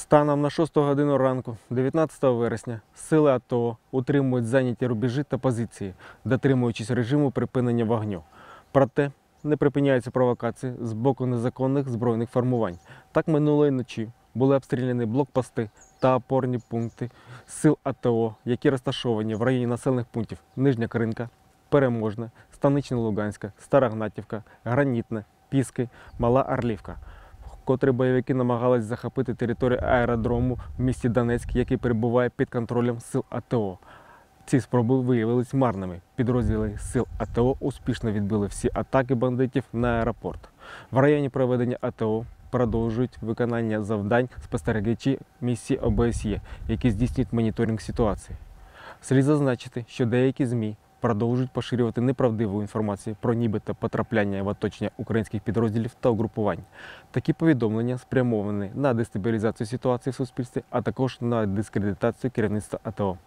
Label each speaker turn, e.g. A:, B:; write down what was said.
A: Станом на 6 годину ранку, 19 вересня, сили АТО утримують зайняті рубежі та позиції, дотримуючись режиму припинення вогню. Проте не припиняються провокації з боку незаконних збройних формувань. Так минулої ночі були обстріляні блокпости та опорні пункти сил АТО, які розташовані в районі населених пунктів Нижня Кринка, Переможне, Станичне Луганська, Стара Гнатівка, Гранітне, Піски, Мала Орлівка. Котрі бойовики намагались захопити територію аеродрому в місті Донецьк, який перебуває під контролем сил АТО. Ці спроби виявились марними. Підрозділи сил АТО успішно відбили всі атаки бандитів на аеропорт. В районі проведення АТО продовжують виконання завдань спостерігачі місії ОБСЄ, які здійснюють моніторинг ситуації. Слід зазначити, що деякі ЗМІ продовжують поширювати неправдиву інформацію про нібито потрапляння в оточення українських підрозділів та угрупувань. Такі повідомлення спрямовані на дестабілізацію ситуації в суспільстві, а також на дискредитацію керівництва АТО.